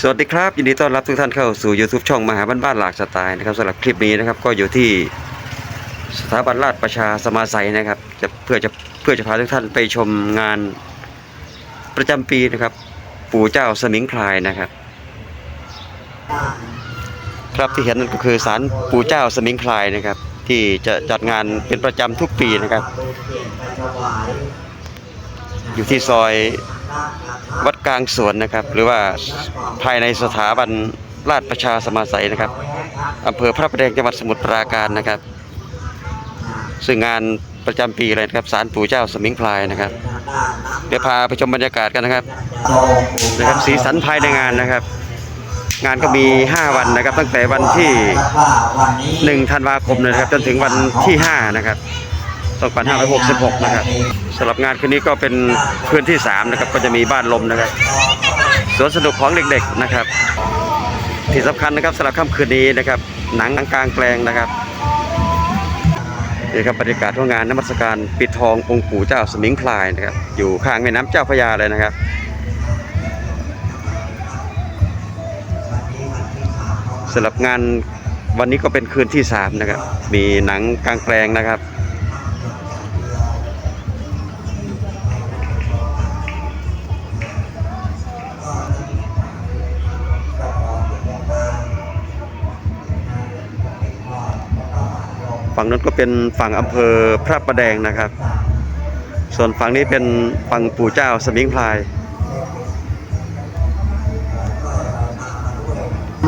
สวัสดีครับ ยินดีต้อนรับทุกท่านเข้าสู่ YouTube ช่องมหาบ้านบ้านหลากสไตล์นะครับสำหรับคลิปนี้นะครับ ก็อยู่ที่สถาบันราชประชาสมาไสยนะครับจะเพื่อจะเพื่อจะพาทุกท่านไปชมงานประจำปีนะครับ ปู่เจ้าสมิงพรายนะครับ ครับที่เห็นนั่นก็คือศาลปู่เจ้าสมิงพรายนะครับ ที่จะจัดงานเป็นประจำทุกปีนะครับ อยู่ที่ซอย วัดกลางสวนนะครับ หรือว่าภายในสถาบันราชประชาสมาสัยนะครับอำเภอพระประแดงจังหวัดสมุทรปราการนะครับ ซึ่งงานประจำปีเลยนะครับศาลปู่เจ้าสมิงพรายนะครับ เดี๋ยวพาไปชมบรรยากาศกันนะครับนะครับสีสันภายในงานนะครับ งานก็มี 5 วันนะครับ ตั้งแต่วันที่ 1 ธันวาคมนะครับจนถึงวันที่ 5 นะครับ 2566 นะครับสำหรับงานคืนนี้ก็เป็นคืนที่ 3 นะครับ ก็จะมีบ้านลมนะครับสวนสนุกของเด็กๆนะครับ ที่สำคัญนะครับสำหรับค่ำคืนนี้นะครับ หนังกลางแปลงนะครับนี่ครับบรรยากาศของงานนมัสการปิดทององค์ปู่เจ้าสมิงพรายนะครับ อยู่ข้างแม่น้ำเจ้าพระยาเลยนะครับสำหรับงานวันนี้ก็เป็นคืนที่สามนะครับ มีหนังกลางแปลงนะครับ ฝั่งนั้นก็เป็นฝั่งอำเภอพระประแดงนะครับ ส่วนฝั่งนี้เป็นฝั่งปู่เจ้าสมิงพราย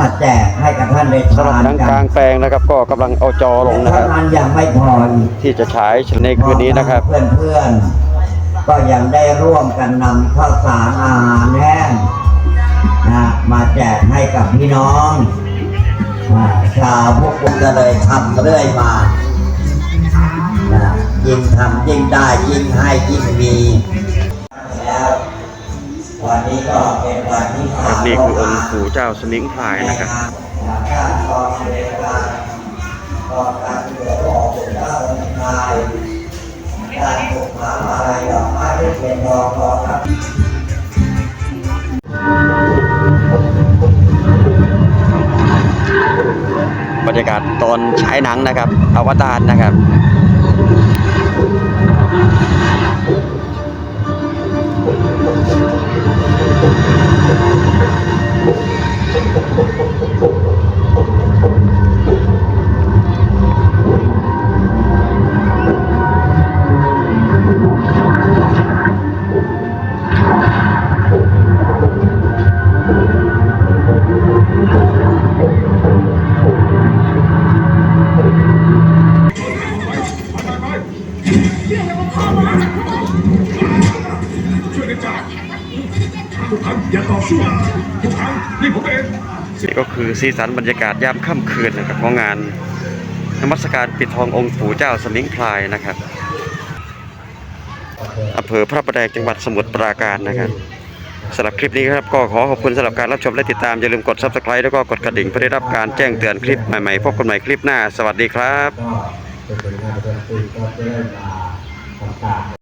มาแจกให้กับท่านได้สำหรับทานหนังกักลางแปลงนะครับ ก็กำลังเอาจอลงนะคเท่ารับนั้นยังไม่พออีกที่จะฉายในคืนนี้นะครับ เพื่อนๆ ก็ยังได้ร่วมกันนำข้าวสารอาหารแห้งนะมาแจกให้กับพี่น้องอ่า ชาวพวกคุณก็เลยทำเรื่อยมานะยิ่งทำยิ่งได้ยิ่งให้ยิ่งมีแล้ววันนี้ก็เป็นวันที่คสารับมนี่คือองค์ปู่เจ้าสมิงพรายนะครับการกองเวลากองการเกิดออกเป็นด้านนายการปลูกหาอะไรดอกไม้ได้เป็นดอกกองครับ รรยากาศตอนฉายหนังนะครับ อวตารนะครับ ทุกท่านอย่าต่อสู้ทุกท่านนี่ผมเองนี่ก็คือสีสันบรรยากาศยามค่ำคืนนะครับของงานนมัสการปิดทององค์ปู่เจ้าสมิงพรายนะครับอำเภอพระประแดงจังหวัดสมุทรปราการนะครับสำหรับคลิปนี้ครับก็ขอขอบคุณสำหรับการรับชมและติดตาม อย่าลืมกด subscribe แล้วก็กดกระดิ่งเพื่อได้รับการแจ้งเตือนคลิปใหม่ๆพบกันใหม่คลิปหน้า สวัสดีครับ